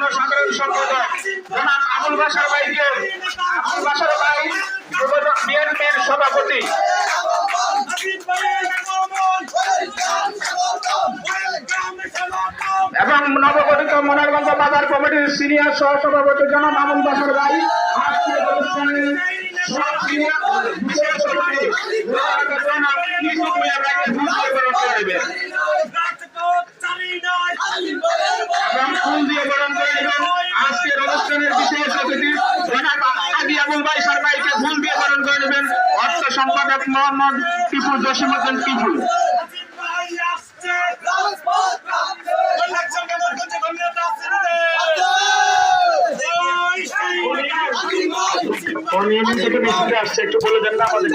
যুগ্ম সাধারণ সম্পাদক জনাব আবুল বাসার ভাইকে, আবুল বাসার ভাই বিএনপির সভাপতি। এবং নবগঠিত মোনারগঞ্জ বাজার কমিটির সিনিয়র সহসভাপতি জনাব আবুল বাসার ভাই আজকের আজকের অনুষ্ঠানের বিশেষ অতিথি জনাব আদি আবুল ভাই সরকারকে ফুল দিয়ে বরণ করবেন। অর্থ সম্পাদক মোহাম্মদ টিপু জসিমুদ্দিন টিপু। থেকে মিছিল আসছে একটু বলে দেন না আমাদের।